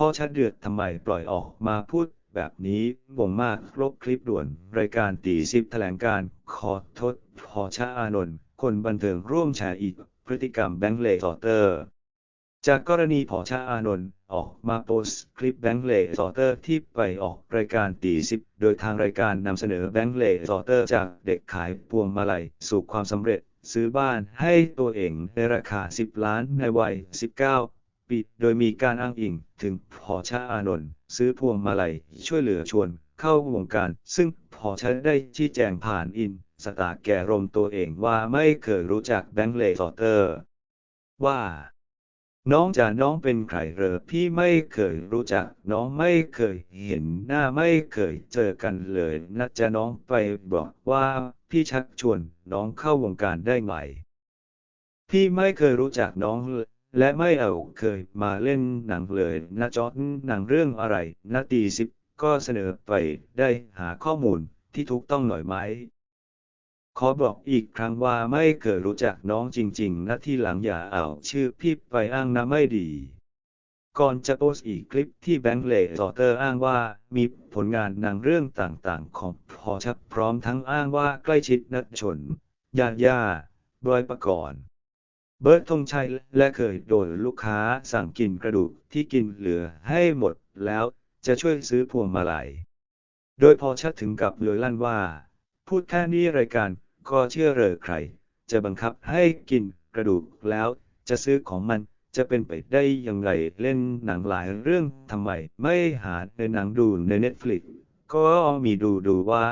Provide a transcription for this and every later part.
พ่อชัดเดือดทำไมปล่อยออกมาพูดแบบนี้บ่งมากลบคลิปด่วน รายการตีสิบแถลงการ ขอโทษพอชาอานนท์คนบันเทิงร่วมแชร์อีก พฤติกรรมแบงค์เลสอเตอร์ จากกรณีพอชาอานนท์ออกมาโพสต์คลิปแบงค์เลสอเตอร์ที่ไปออกรายการตีสิบโดยทางรายการนำเสนอแบงค์เลสอเตอร์จากเด็กขายพวงมาลัยสู่ความสำเร็จซื้อบ้านให้ตัวเองในราคา 10 ล้านในวัย 19 ปีโดยมีการอ้างอิงถึงพอชาอานนท์ซื้อพวงมาลัยช่วยเหลือชวนเข้าวงการ ซึ่งพอชาได้ชี้แจงผ่านอินสตาแกรมตัวเองว่าไม่เคยรู้จักแบงค์เลสอเตอร์ ว่า น้องจะน้องเป็นใครเหรอพี่ไม่เคยรู้จักน้องไม่เคยเห็นหน้าไม่เคยเจอกันเลยนะจะน้องไปบอกว่าพี่ชักชวนน้องเข้าวงการได้ไหม พี่ไม่เคยรู้จักน้องเลย และไม่เอาเคยมาเล่นหนังเลยนะจอร์นหนังเรื่องอะไรนาตีสิบก็เสนอไปได้หาข้อมูลที่ถูกต้องหน่อยไหม ขอบอกอีกครั้งว่าไม่เคยรู้จักน้องจริงๆนะที่หลังอย่าเอาชื่อพี่ไปอ้างนะไม่ดี ก่อนจะโพสอีกคลิปที่แบงค์เลสอเตอร์อ้างว่ามีผลงานหนังเรื่องต่างๆ ของพอชับพร้อมทั้งอ้างว่าใกล้ชิดนัดชน ยาย่าบอยประกรณ์ เบิร์ตธงชัยและเคยโดนลูกค้าสั่งกินกระดูกที่กินเหลือให้หมดแล้วจะช่วยซื้อพวงมาลัย โดยพอชัดถึงกับเลยลั่นว่า พูดแค่นี้รายการก็เชื่อเลยใคร จะบังคับให้กินกระดูกแล้วจะซื้อของมันจะเป็นไปได้ยังไงเล่นหนังหลายเรื่องทำไมไม่หาในหนังดูใน Netflix ก็มีดูดูว่า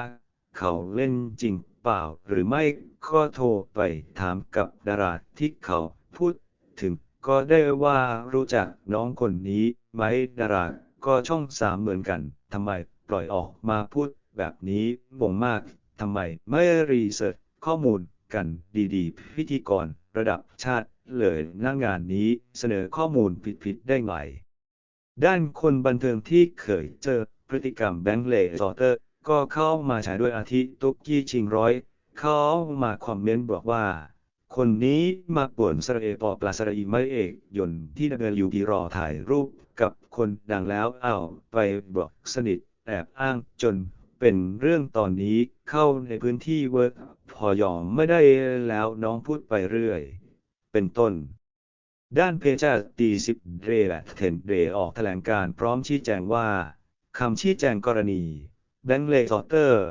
เขาเล่นจริง เปล่าหรือไม่ก็โทรไปถามกับดาราที่เขาพูดถึงก็ได้ว่ารู้จักน้องคนนี้ไหมดาราก็ช่องสามเหมือนกันทำไมปล่อยออกมาพูดแบบนี้บ่งมากทำไมไม่รีเสิร์ชข้อมูลกันดีๆ พิธีกรระดับชาติเลยหน้างานนี้เสนอข้อมูลผิดๆได้ไหมด้านคนบันเทิงที่เคยเจอพฤติกรรมแบงค์เลสอเตอร์ ก็เข้ามาฉายด้วยอาทิตุกกี้ชิงร้อย เข้ามาคอมเมนต์บอกว่า คนนี้มาป่วนสระเอปอปลาสระอีไม่เอกยนที่ดำเนินอยู่ที่รอถ่ายรูปกับคนดังแล้วเอาไปบอกสนิทแอบอ้างจนเป็นเรื่องตอนนี้เข้าในพื้นที่เวิร์กพอยอมไม่ได้แล้วน้องพูดไปเรื่อย เป็นต้น ด้านเพจตีสิบเรและเทนเรออกแถลงการพร้อมชี้แจงว่าคำชี้แจงกรณี แบงค์เลสอเตอร์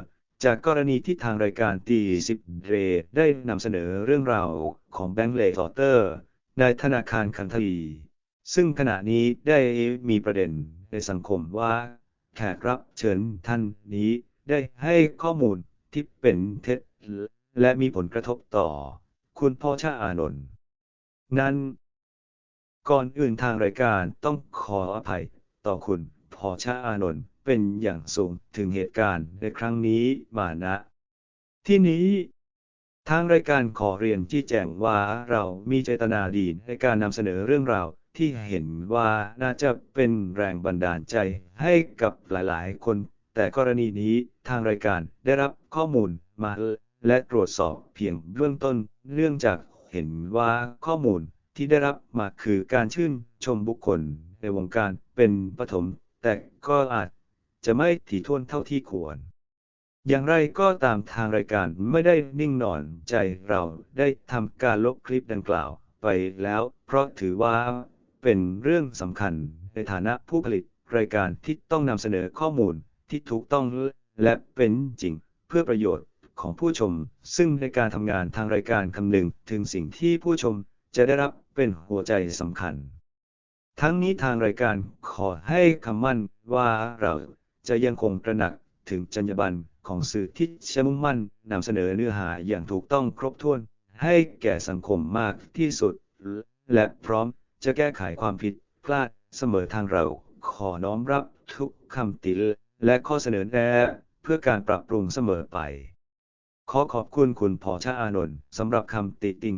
จากกรณีที่ทางรายการตีสิบเรได้นำเสนอเรื่องราวของแบงค์เลสอเตอร์ ในธนาคารคันที ซึ่งขณะนี้ได้มีประเด็นในสังคมว่า แขกรับเชิญท่านนี้ได้ให้ข้อมูลที่เป็นเท็จและมีผลกระทบต่อ คุณพ่อชาอานนท์นั้นก่อนอื่นทางรายการต้องขออภัยต่อคุณพ่อชาอานนท์ เป็นอย่างสูงถึงเหตุการณ์ในครั้งนี้มาณนะที่นี้ทางรายการขอเรียนที่แจ้งว่าเรามีเจตนาดีในการนำเสนอเรื่องราวที่เห็นว่าน่าจะเป็นแรงบันดาลใจให้กับหลายๆ คน แต่กรณีนี้ทางรายการได้รับข้อมูลมาและตรวจสอบเพียงเบื้องต้น เนื่องจากเห็นว่าข้อมูลที่ได้รับมาคือการชื่นชมบุคคลในวงการเป็นปฐม แต่ก็อาจ จะไม่ถี่ถ้วนเท่าที่ควร อย่างไรก็ตามทางรายการไม่ได้นิ่งนอนใจเราได้ทำการลบคลิปดังกล่าวไปแล้ว เพราะถือว่าเป็นเรื่องสำคัญในฐานะผู้ผลิตรายการที่ต้องนำเสนอข้อมูลที่ถูกต้องและเป็นจริงเพื่อประโยชน์ของผู้ชม ซึ่งในการทำงานทางรายการคำนึงถึงสิ่งที่ผู้ชมจะได้รับเป็นหัวใจสำคัญ ทั้งนี้ทางรายการขอให้คำมั่นว่าเรา จะยังคงตระหนักถึงจรรยาบรรณของสื่อที่จะมุ่งมั่นนำเสนอเนื้อหาอย่างถูกต้องครบถ้วน ให้แก่สังคมมากที่สุด และพร้อมจะแก้ไขความผิดพลาดเสมอทางเราขอน้อมรับทุกคำติและข้อเสนอแนะเพื่อการปรับปรุงเสมอไป ขอขอบคุณคุณพอชาอานนท์สำหรับคำติติง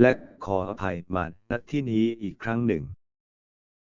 และขออภัยมาณที่นี้อีกครั้งหนึ่ง